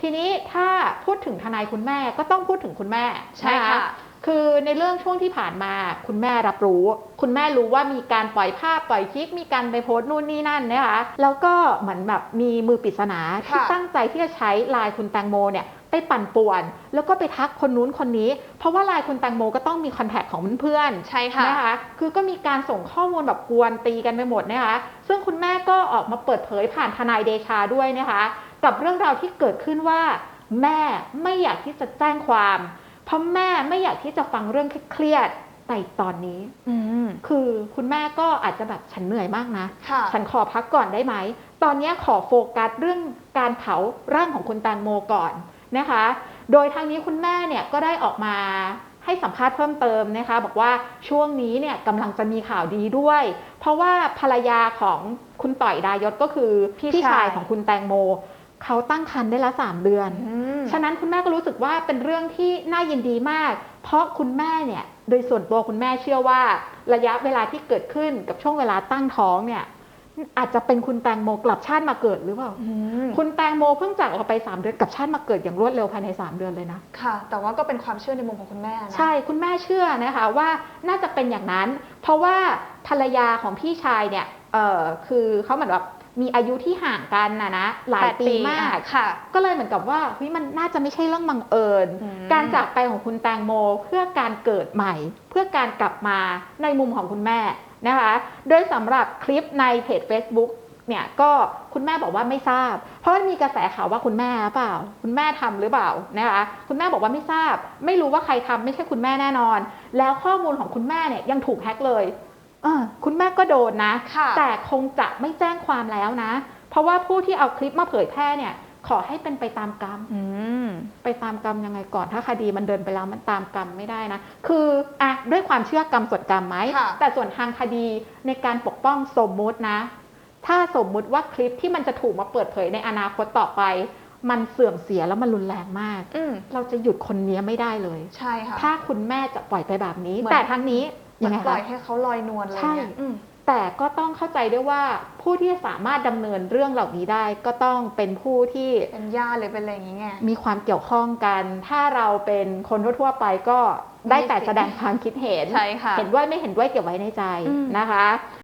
ทีนี้ถ้าพูดถึงทนายคุณแม่ก็ต้องพูดถึงคุณแม่ใช่นค่ะคือในเรื่องช่วงที่ผ่านมาคุณแม่รับรู้ คุณแม่รู้ว่ามีการปล่อยภาพปล่อยคลิปมีการไปโพสต์นู่นนี่นั่นนะคะแล้วก็เหมือนแบบมีมือปริศนาที่ค่ะตั้งใจที่จะใช้ไลน์คุณแตงโมเนี่ยไปปั่นป่วน แล้วก็ไปทักคนนู้นคนนี้ เพราะว่าไลน์คุณแตงโมก็ต้องมีคอนแทคของเพื่อนๆใช่ค่ะนะคะคือก็มีการส่งข้อมูลแบบกวนตีกันไปหมดนะคะซึ่งคุณแม่ก็ออกมาเปิดเผยผ่านทนายเดชาด้วยนะคะ กับเรื่องราวที่เกิดขึ้นว่า แม่ไม่อยากที่จะแจ้งความ เพราะแม่ไม่อยากที่จะฟังเรื่องเครียดๆแต่ตอนนี้อืมคือคุณแม่ก็อาจจะแบบฉันเหนื่อยมากนะค่ะฉันขอพักก่อนได้ไหม ตอนนี้ขอโฟกัสเรื่องการเผาร่างของคุณแตงโมก่อนนะคะ โดยทางนี้คุณแม่เนี่ยก็ได้ออกมาให้สัมภาษณ์เพิ่มเติมนะคะ บอกว่าช่วงนี้เนี่ยกำลังจะมีข่าวดีด้วย เพราะว่าภรรยาของคุณต่อยดายศก็คือพี่พี่ชายชายของคุณแตงโม เขาตั้งครรภ์ได้ละสามเดือนอืมฉะนั้นคุณแม่ก็รู้สึกว่าเป็นเรื่องที่น่ายินดีมาก เพราะคุณแม่เนี่ย โดยส่วนตัวคุณแม่เชื่อว่า ระยะเวลาที่เกิดขึ้นกับช่วงเวลาตั้งท้องเนี่ย อาจจะเป็นคุณแตงโมกลับชาติมาเกิดหรือเปล่าอืมคุณแตงโมเพิ่งจากเราไป 3 เดือนกลับชาติมาเกิดอย่างรวดเร็วภายใน 3 เดือนเลยนะ ค่ะ แต่ว่าก็เป็นความเชื่อในมุมของคุณแม่นะ ใช่ คุณแม่เชื่อนะคะว่าน่าจะเป็นอย่างนั้น เพราะว่าภรรยาของพี่ชายเนี่ย เออคือเขาเหมือนแบบมีอายุที่ห่างกันนะนะหลายแปดปีมากอะค่ะ ก็เลยเหมือนกับว่าเฮ้ยมันน่าจะไม่ใช่เรื่องบังเอิญอืมการจากไปของคุณแตงโมเพื่อการเกิดใหม่ เพื่อการกลับมาในมุมของคุณแม่ นะคะ โดยสำหรับคลิปในเพจ Facebook เนี่ยก็คุณแม่บอกว่าไม่ทราบ เพราะมันมีกระแสข่าวว่าคุณแม่หรือเปล่า คุณแม่ทำหรือเปล่านะคะคุณแม่บอกว่าไม่ทราบ ไม่รู้ว่าใครทำไม่ใช่คุณแม่แน่นอน แล้วข้อมูลของคุณแม่เนี่ยยังถูกแฮ็กเลยเออคุณแม่ก็โดนนะค่ะแต่คงจะไม่แจ้งความแล้วนะ เพราะว่าผู้ที่เอาคลิปมาเผยแพร่เนี่ย ขอให้เป็นไปตามกรรมอืมไปตามกรรมยังไงก่อน ถ้าคดีมันเดินไปแล้วมันตามกรรมไม่ได้นะ คืออะด้วยความเชื่อกรรมส่วนกรรมไหมค่ะแต่ส่วนทางคดีในการปกป้องสมมุตินะ ถ้าสมมุติว่าคลิปที่มันจะถูกมาเปิดเผยในอนาคตต่อไป มันเสื่อมเสียแล้วมันรุนแรงมากอืมเราจะหยุดคนนี้ไม่ได้เลย ใช่ค่ะ ถ้าคุณแม่จะปล่อยไปแบบนี้เหมือนแต่ทางนี้เหมืยัองนไงปล่คะอยให้เขาลอยนวลอะไรใช่เงี้ยอืม แต่ก็ต้องเข้าใจด้วยว่าผู้ที่สามารถดำเนินเรื่องเหล่านี้ได้ ก็ต้องเป็นผู้ที่เป็นญาติหรือเป็นอะไรอย่างเงี้ยมีความเกี่ยวข้องกัน ถ้าเราเป็นคนทั่วๆไปก็ได้แต่มีสิทธิ์แสดงความคิดเห็นใช่ค่ะเห็นด้วยไม่เห็นด้วยเก็บไว้ในใจอืมนะคะ